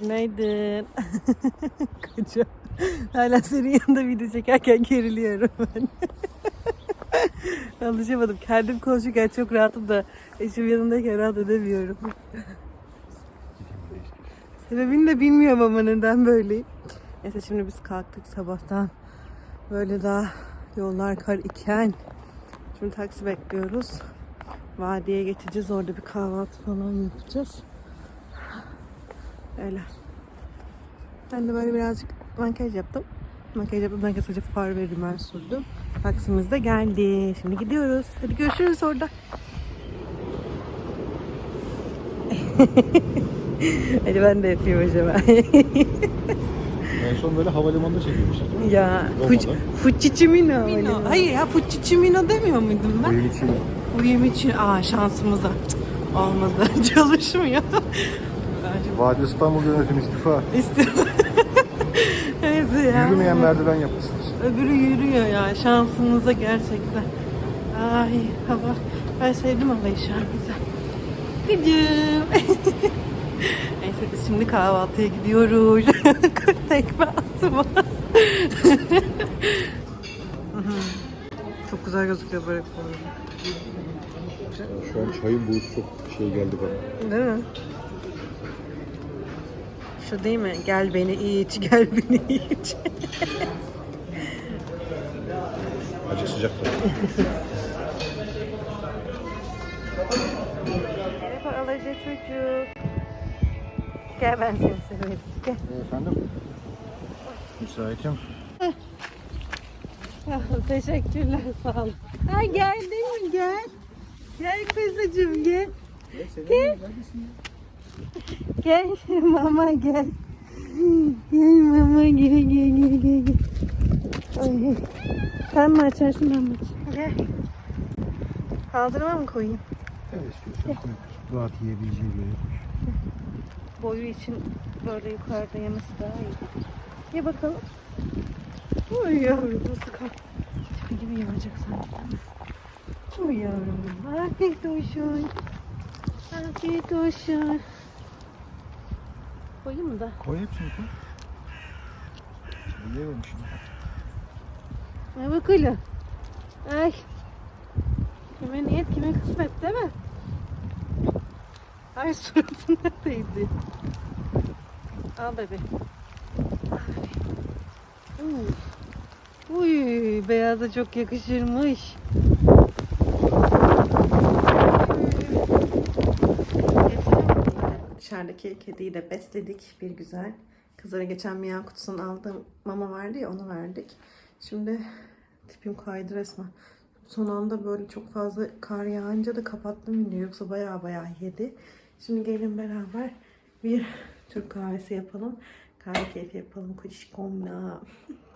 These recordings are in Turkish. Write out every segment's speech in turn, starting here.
Günaydın. Koca. Hala senin yanında video çekerken geriliyorum ben. Alışamadım. Kendim konuşurken çok rahatım da eşim yanındayken rahat edemiyorum. Sebebini de bilmiyorum ama neden böyleyim. Neyse şimdi biz kalktık sabahtan. Böyle daha yollar kar iken. Şimdi taksi bekliyoruz. Vadiye geçeceğiz. Orada bir kahvaltı falan yapacağız. Öyle. Ben de böyle birazcık makyaj yaptım. Makyaj yaptım. Ben kısaca far ve rimel sürdüm. Taksimiz de geldi. Şimdi gidiyoruz. Hadi görüşürüz orada. Hadi ben de yapayım acaba. En son böyle havalimanında mi? ya. Fuc- Fucicimino. Mino. Hayır ya Fucicimino demiyor muydum ben? Oyun için Uyum için aa şansımıza Cık, olmadı. Çalışmıyor. Vadi İstanbul Yönetim istifa. istiyorum. Neyse ya. Yürümeyen merdiven yapmışsınız. Öbürü yürüyor ya şansımıza gerçekten. Ay hava. Ben sevdim havayı şu an güzel. Gıcım. Neyse biz şimdi kahvaltıya gidiyoruz. Tekme atma. Çok güzel gözüküyor börek bu arada. Şu an çayın buğusu çok şey geldi bana. Değil mi? Şu değil mi? Gel beni iç, gel beni iç. Acı sıcak. Merhaba alacak çocuk. Gel ben seni severim. Gel. Efendim? Müsaitim. Teşekkürler sağ ol. Ha geldin mi gel. Gel kızıcığım gel. Gel. Gel mama gel. Gel mama gel gel gel gel. gel. Ay. Sen mi açarsın ben mi açayım? Gel. Kaldırıma mı koyayım? Evet istiyorsan koy. Rahat yiyebileceği bir yere koy. Boyu için böyle yukarıda yemesi daha iyi. Ye bakalım. Oy yavrum nasıl kalk. Çay gibi yanacak sanki. Oy yavrum. Afiyet olsun. Afiyet olsun. Koyayım mı da? Koy hepsini koy. Yiyemedim şimdi. Ay bakalım. Ay. Kime niyet kime kısmet değil mi? Ay suratın neredeydi? Al bebe. Uy. Uy, beyaza çok yakışırmış. Dışarıdaki kediyi de besledik bir güzel. Kızlara geçen miyav kutusundan aldığım mama vardı ya onu verdik. Şimdi tipim kaydı resmen. Son anda böyle çok fazla kar yağınca da kapattım video yoksa baya baya yedi. Şimdi gelin beraber bir Türk kahvesi yapalım. Kahve keyfi yapalım kuşkomla.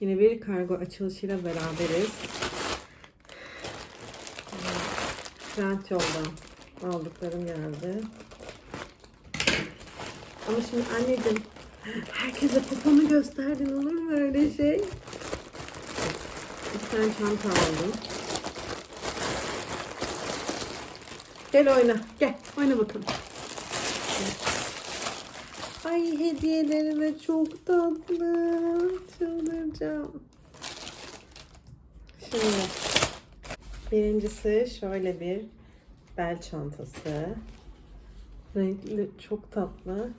Yine bir kargo açılışıyla beraberiz. Trend yoldan aldıklarım geldi. Ama şimdi anneciğim herkese poponu gösterdin olur mu öyle şey? Bir tane çanta aldım. Gel oyna. Gel oyna bakalım. Ay hediyelerime çok tatlı. Çıldıracağım. Şimdi birincisi şöyle bir bel çantası. Renkli çok tatlı.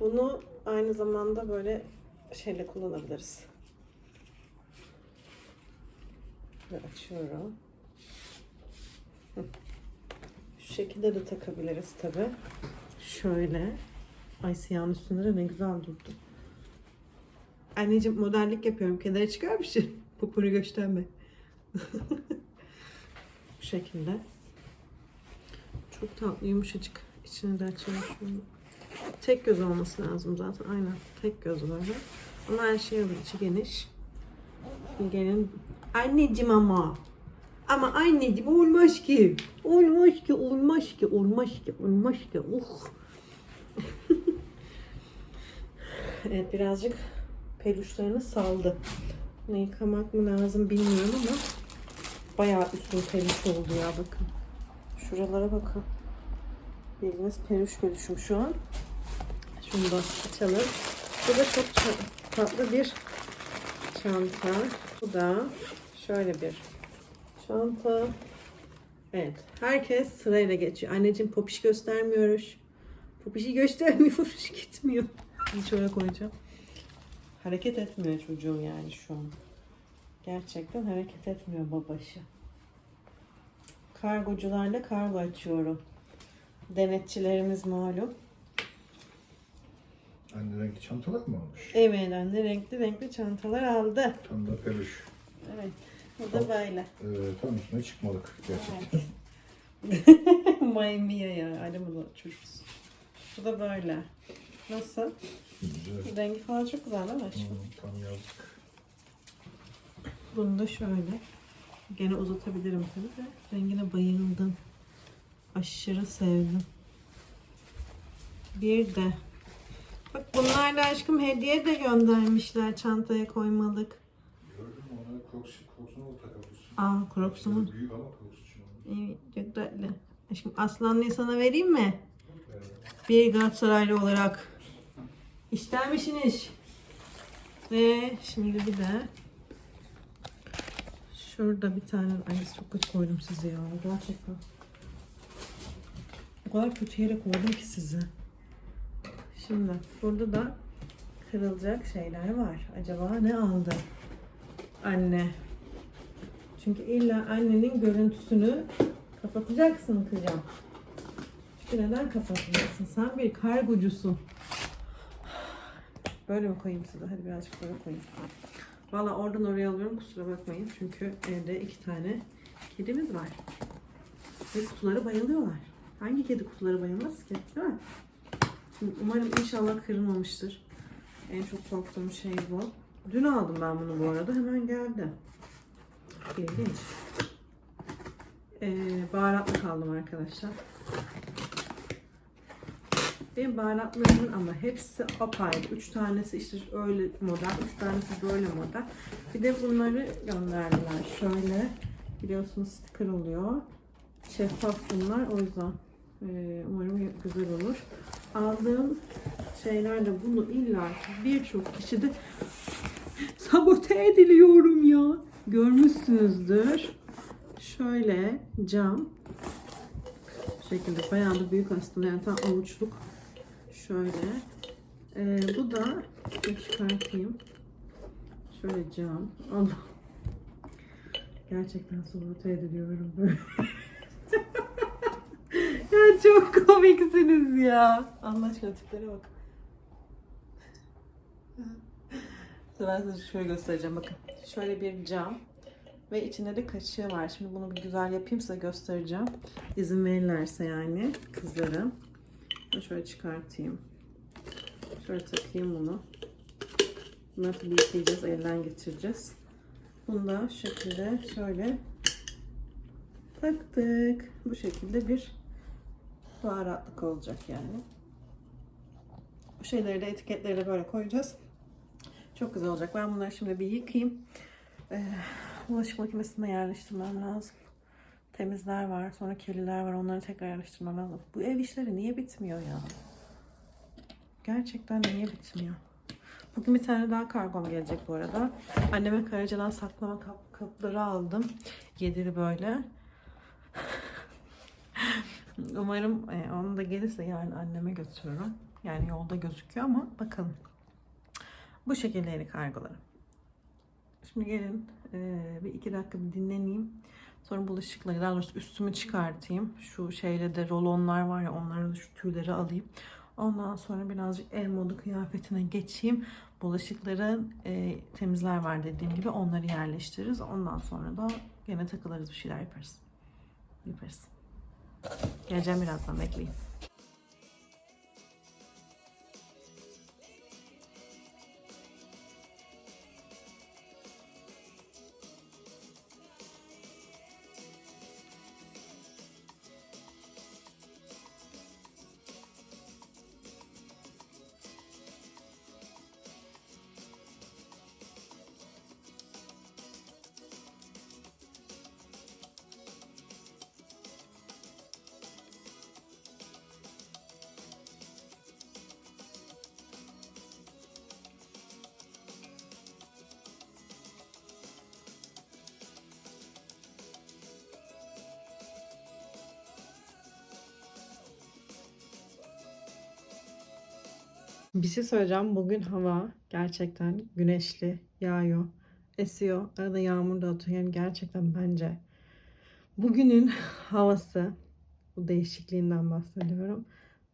Bunu aynı zamanda böyle şeyle kullanabiliriz. Ve açıyorum. Şu şekilde de takabiliriz tabi. Şöyle. Ay siyahın üstünde de ne güzel durdu. Anneciğim modellik yapıyorum. Kenara çıkar mısın? Poponu gösterme. Bu şekilde. Çok tatlı yumuşacık. İçini de açayım şunu. Tek göz olması lazım zaten. Aynen. Tek göz böyle. Ama her şey olur. içi geniş. Gelin. Anneciğim ama. Ama anneciğim olmaz ki. Olmaz ki, olmaz ki, olmaz ki, olmaz ki. Uh. Evet birazcık peluşlarını saldı. Bunu yıkamak mı lazım bilmiyorum ama bayağı üstün peluş oldu ya bakın. Şuralara bakın. Bildiğiniz peluş peluşum şu an. Şunu da açalım. Bu da çok tatlı bir çanta. Bu da şöyle bir çanta. Evet. Herkes sırayla geçiyor. Anneciğim popiş göstermiyoruz. Popişi göstermiyoruz. Gitmiyor. Hiç oraya koyacağım. Hareket etmiyor çocuğum yani şu an. Gerçekten hareket etmiyor babaşı. Kargocularla kargo açıyorum. Denetçilerimiz malum. Anne renkli çantalar mı almış? Evet anne renkli renkli çantalar aldı. Tam da peluş. Evet. Bu da böyle. Ee, tam üstüne çıkmalık gerçekten. Miami'ye ya. Bunu çocuksun. Bu da böyle. Nasıl? Güzel. Rengi falan çok güzel değil mi aşkım? Hmm, tam yazlık. Bunu da şöyle. Gene uzatabilirim tabii de. Rengine bayıldım. Aşırı sevdim. Bir de. Bak bunlar da aşkım hediye de göndermişler çantaya koymalık. Gördün mü ona Crocs, Crocs'unu da takabilirsin. Aa Crocs'umun. Büyük ama Crocs için. İyi, çok tatlı. Aşkım aslanlıyı sana vereyim mi? Bir Galatasaraylı olarak. İster misiniz? Ve şimdi bir de şurada bir tane ay çok kötü koydum sizi ya gerçekten. O kadar kötü yere koydum ki sizi. Şimdi burada da kırılacak şeyler var. Acaba ne aldı? Anne. Çünkü illa annenin görüntüsünü kapatacaksın kızım. Çünkü neden kapatmıyorsun? Sen bir kargocusun. Böyle mi koyayım size? Hadi birazcık böyle koyayım. Valla oradan oraya alıyorum kusura bakmayın. Çünkü evde iki tane kedimiz var. Ve kutulara bayılıyorlar. Hangi kedi kutulara bayılmaz ki? Değil mi? Şimdi umarım inşallah kırılmamıştır. En çok korktuğum şey bu. Dün aldım ben bunu bu arada. Hemen geldi. İlginç. Ee, baharatlık aldım arkadaşlar. Benim baharatlarımın ama hepsi apayrı. Üç tanesi işte öyle model, üç tanesi böyle model. Bir de bunları gönderdiler. Şöyle biliyorsunuz sticker oluyor. Şeffaf bunlar o yüzden e, umarım güzel olur. Aldığım şeyler de bunu illa birçok kişi de sabote ediliyorum ya. Görmüşsünüzdür. Şöyle cam şekilde bayağı da büyük aslında yani tam avuçluk şöyle. Ee, bu da bir çıkartayım. Şöyle cam. Allah. Gerçekten sabote ediliyorum böyle. Ya çok komiksiniz ya. Allah aşkına tiplere bak. Ben size şöyle göstereceğim bakın. Şöyle bir cam ve içinde de kaşığı var. Şimdi bunu bir güzel yapayım size göstereceğim. İzin verirlerse yani kızlarım. Şöyle çıkartayım. Şöyle takayım bunu. Bunları tabii yıkayacağız, elden geçireceğiz. Bunu da şu şekilde şöyle taktık. Bu şekilde bir baharatlık olacak yani. Bu şeyleri de etiketleri de böyle koyacağız. Çok güzel olacak. Ben bunları şimdi bir yıkayayım. Ee, bulaşık makinesine yerleştirmem lazım. Temizler var, sonra kirliler var. Onları tekrar yerleştirmem lazım. Bu ev işleri niye bitmiyor ya? Gerçekten niye bitmiyor? Bugün bir tane daha kargom gelecek bu arada. Anneme Karaca'dan saklama kap kapları aldım. Yedili böyle. Umarım e, onu da gelirse yarın anneme götürürüm. Yani yolda gözüküyor ama bakalım. Bu şekilde yeni kargolarım. Şimdi gelin eee, bir iki dakika bir dinleneyim. Sonra bulaşıkları daha doğrusu üstümü çıkartayım. Şu şeyle de rolonlar var ya onların da şu tüyleri alayım. Ondan sonra birazcık el modu kıyafetine geçeyim. Bulaşıkların eee, temizler var dediğim gibi onları yerleştiririz. Ondan sonra da gene takılırız bir şeyler yaparız. Yaparız. Geleceğim birazdan bekleyin. Bir şey söyleyeceğim. Bugün hava gerçekten güneşli, yağıyor, esiyor. Arada yağmur da atıyor. Yani gerçekten bence bugünün havası, bu değişikliğinden bahsediyorum.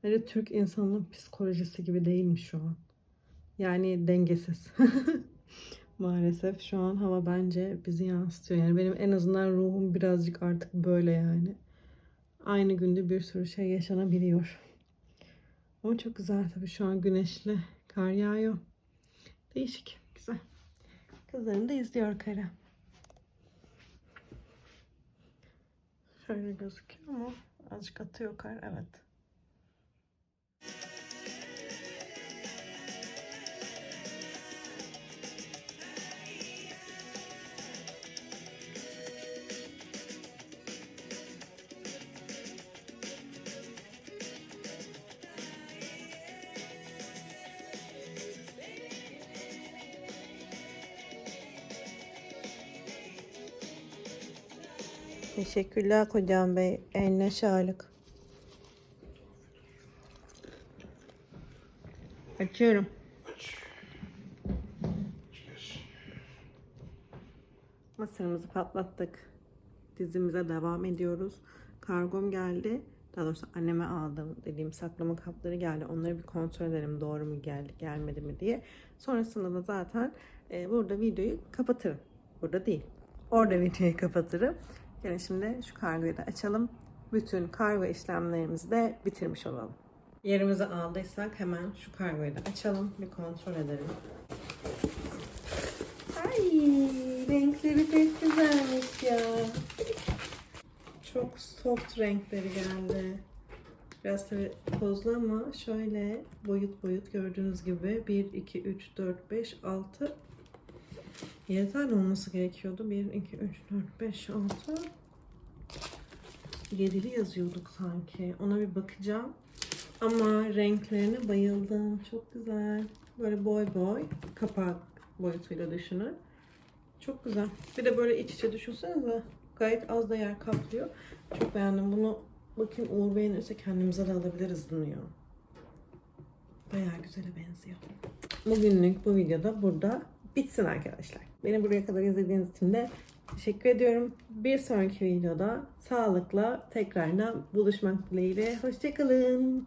Bence Türk insanının psikolojisi gibi değilmiş şu an. Yani dengesiz. Maalesef şu an hava bence bizi yansıtıyor. Yani benim en azından ruhum birazcık artık böyle yani. Aynı günde bir sürü şey yaşanabiliyor. Ama çok güzel tabii şu an güneşli. Kar yağıyor. Değişik. Güzel. Kızlarım da izliyor karı. Şöyle gözüküyor ama azıcık atıyor kar. Evet. Teşekkürler kocam bey. Eline sağlık. Açıyorum. Mısırımızı patlattık. Dizimize devam ediyoruz. Kargom geldi. Daha doğrusu anneme aldım dediğim saklama kapları geldi. Onları bir kontrol edelim doğru mu geldi gelmedi mi diye. Sonrasında da zaten e, burada videoyu kapatırım. Burada değil. Orada videoyu kapatırım. Yani şimdi şu kargoyu da açalım. Bütün kargo işlemlerimizi de bitirmiş olalım. Yerimizi aldıysak hemen şu kargoyu da açalım. Bir kontrol edelim. Ay renkleri pek güzelmiş ya. Çok soft renkleri geldi. Biraz tabii tozlu ama şöyle boyut boyut gördüğünüz gibi 1, 2, 3, 4, 5, 6 7 tane olması gerekiyordu. 1, 2, 3, 4, 5, 6 7'li yazıyorduk sanki. Ona bir bakacağım. Ama renklerine bayıldım. Çok güzel. Böyle boy boy. Kapak boyutuyla düşünün. Çok güzel. Bir de böyle iç içe düşünsenize. Gayet az da yer kaplıyor. Çok beğendim. Bunu bakayım Uğur beğenirse kendimize de alabiliriz bunu ya. Bayağı güzele benziyor. Bugünlük bu videoda burada bitsin arkadaşlar. Beni buraya kadar izlediğiniz için de teşekkür ediyorum. Bir sonraki videoda sağlıkla tekrardan buluşmak dileğiyle. Hoşçakalın.